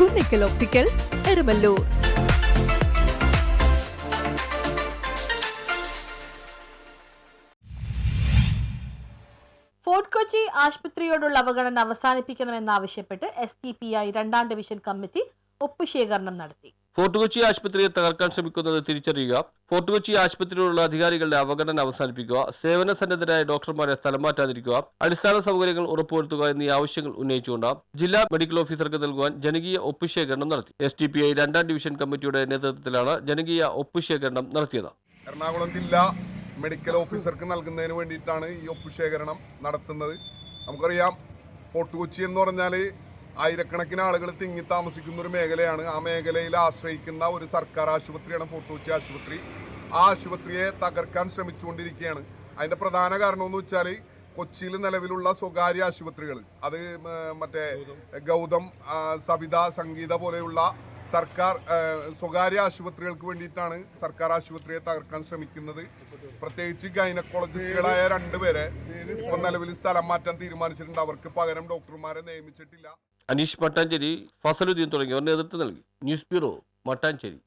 Kunnickal opticals Erumalloor fort Kochi ആശുപത്രിയോടുള്ള അവഗണന അവസാനിപ്പിക്കണമെന്നാവശ്യപ്പെട്ട് എസ് ടി പി ഐ രണ്ടാം ഡിവിഷൻ കമ്മിറ്റി ഒപ്പുശേഖരണം നടത്തി. ഫോർട്ട് കൊച്ചി ആശുപത്രിയെ തകർക്കാൻ ശ്രമിക്കുന്നത് തിരിച്ചറിയുക. ഫോർട്ട് കൊച്ചി ആശുപത്രിയിലുള്ള അധികാരികളുടെ അവഗണന അവസാനിപ്പിക്കുക. സേവന സന്നദ്ധരായ ഡോക്ടർമാരെ സ്ഥലം മാറ്റാതിരിക്കുക. അടിസ്ഥാന സൗകര്യങ്ങൾ ഉറപ്പുവരുത്തുക എന്നീ ആവശ്യങ്ങൾ ഉന്നയിച്ചുകൊണ്ട് ജില്ലാ മെഡിക്കൽ ഓഫീസർക്ക് നൽകുവാൻ ജനകീയ ഒപ്പുശേഖരണം നടത്തി. എസ് ഡി പി ഐ രണ്ടാം ഡിവിഷൻ കമ്മിറ്റിയുടെ നേതൃത്വത്തിലാണ് ജനകീയ ഒപ്പുശേഖരണം നടത്തിയത്. എറണാകുളം ജില്ലാ മെഡിക്കൽ ഓഫീസർക്ക് നൽകുന്നതിന് വേണ്ടിയിട്ടാണ് ഈ ഒപ്പുശേഖരണം നടത്തുന്നത്. നമുക്കറിയാം ഫോർട്ട് കൊച്ചി എന്ന് പറഞ്ഞാൽ ആയിരക്കണക്കിന് ആളുകൾ തിങ്ങി താമസിക്കുന്ന ഒരു മേഖലയാണ്. ആ മേഖലയിൽ ആശ്രയിക്കുന്ന ഒരു സർക്കാർ ആശുപത്രിയാണ് ഫോർട്ട് കൊച്ചി ആശുപത്രി. ആ ആശുപത്രിയെ തകർക്കാൻ ശ്രമിച്ചുകൊണ്ടിരിക്കുകയാണ്. അതിന്റെ പ്രധാന കാരണം എന്ന് വെച്ചാൽ കൊച്ചിയിൽ നിലവിലുള്ള സ്വകാര്യ ആശുപത്രികൾ അത് മറ്റേ ഗൗതം സവിത സംഗീത പോലെയുള്ള സർക്കാർ സ്വകാര്യ ആശുപത്രികൾക്ക് വേണ്ടിയിട്ടാണ് സർക്കാർ ആശുപത്രിയെ തകർക്കാൻ ശ്രമിക്കുന്നത്. പ്രത്യേകിച്ച് ഗൈനക്കോളജിസ്റ്റുകളായ രണ്ടുപേരെ നിലവിൽ സ്ഥലം മാറ്റാൻ തീരുമാനിച്ചിട്ടുണ്ട്. അവർക്ക് പകരം ഡോക്ടർമാരെ നിയമിച്ചിട്ടില്ല. അനീഷ് മട്ടാഞ്ചേരി ഫസലുദ്ദീൻ തുടങ്ങിയവർ നേതൃത്വം നൽകി. News bureau Mattancherry.